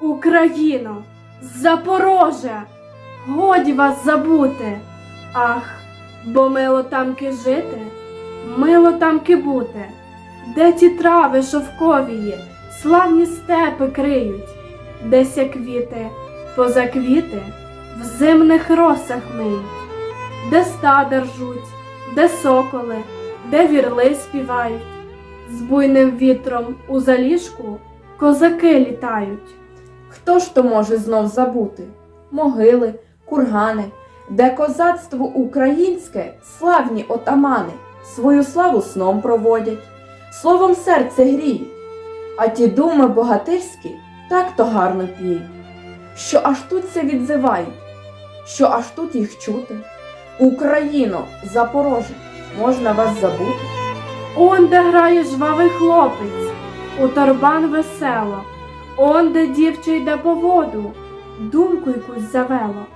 Україно, Запороже, годі вас забути. Ах, бо мило тамки жити, мило тамки бути, де ті трави шовковії, славні степи криють, деся квіти, поза квіти, в зимних росах миють, де стада ржуть, де соколи, де вірли співають, з буйним вітром у заліжку козаки літають. Хто ж то може знов забути? Могили, кургани, де козацтво українське, славні отамани, свою славу сном проводять, словом серце гріють, а ті думи богатирські так то гарно п'ють, що аж тут се відзивають, що аж тут їх чути. Україно, Запороже, можна вас забути? Он де грає жвавий хлопець, у торбан весело, он де дівча йде по воду, думку якусь завело.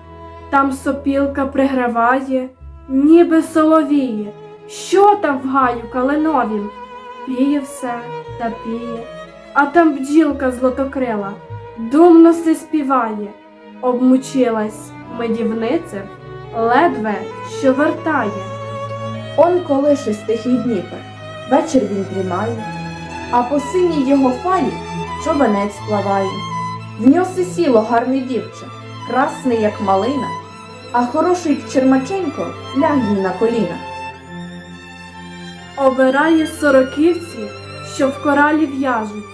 Там сопілка приграває, ніби соловіє. Що там в гаю калиновім? Піє все та піє, а там бджілка злотокрила, думно се співає, обмучилась медівниця, ледве що вертає. Он колише стихий Дніпер, вечір він дрімає, а по синій його фалі човенець плаває. В нього сіло гарне дівче, красне, як малина, а хороший Чермаченько ляг їй на коліна. обирає сороківці, що в коралі в'яжуть,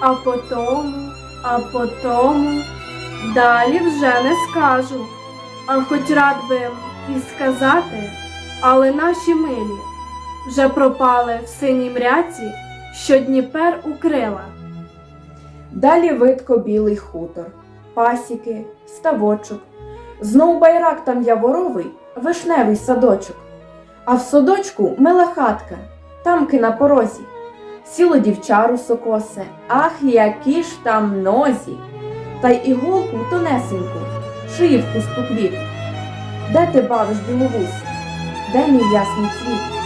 а потому, а потому далі вже не скажу. А хоч рад би і сказати, але наші милі вже пропали в синій мряці, що Дніпер укрила. Далі видко білий хутор, пасіки, ставочок, знов байрак там яворовий, вишневий садочок. А в садочку мила хатка, тамки на порозі. Сіло дівча русокосе, ах, які ж там нозі, та й іголку тонесеньку, шиї в кусту. Де ти бавиш біловуси? Де мій ясний цвіт?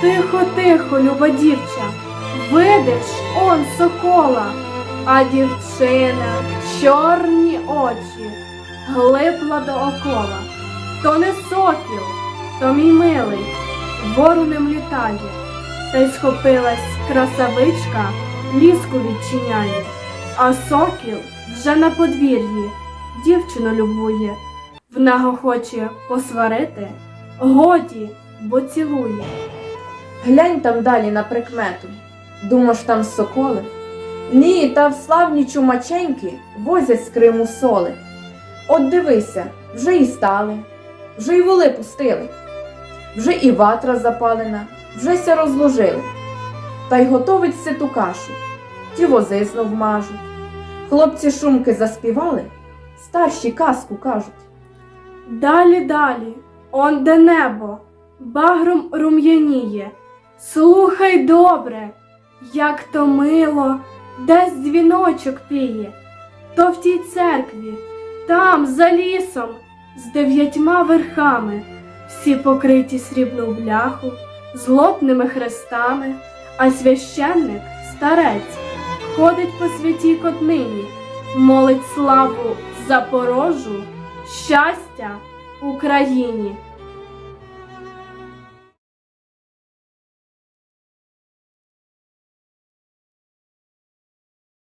Тихо, тихо, люба дівча, видиш он сокола, а дівчина чорні очі глипла до окола. То не сокіл, то мій милий, воронем літає, та й схопилась красавичка, ліску відчиняє, а сокіл вже на подвір'ї дівчину любує, в наго хоче посварити, годі, бо цілує. Глянь там далі на прикмету. Думаш, там соколи? Ні, та в славні чумаченьки возять з Криму соли. От дивися, вже і стали, вже й воли пустили, вже і ватра запалена, вже ся розложили. Та й готовить ситу кашу, ті вози знов мажуть. Хлопці шумки заспівали, старші казку кажуть. Далі, далі, он де небо, багром рум'яніє. Слухай добре, як то мило, десь дзвіночок піє, то в тій церкві, там, за лісом, з дев'ятьма верхами, всі покриті срібну бляху, злотними хрестами, а священник, старець, ходить по святій котнині, молить славу Запорожу, щастя Україні.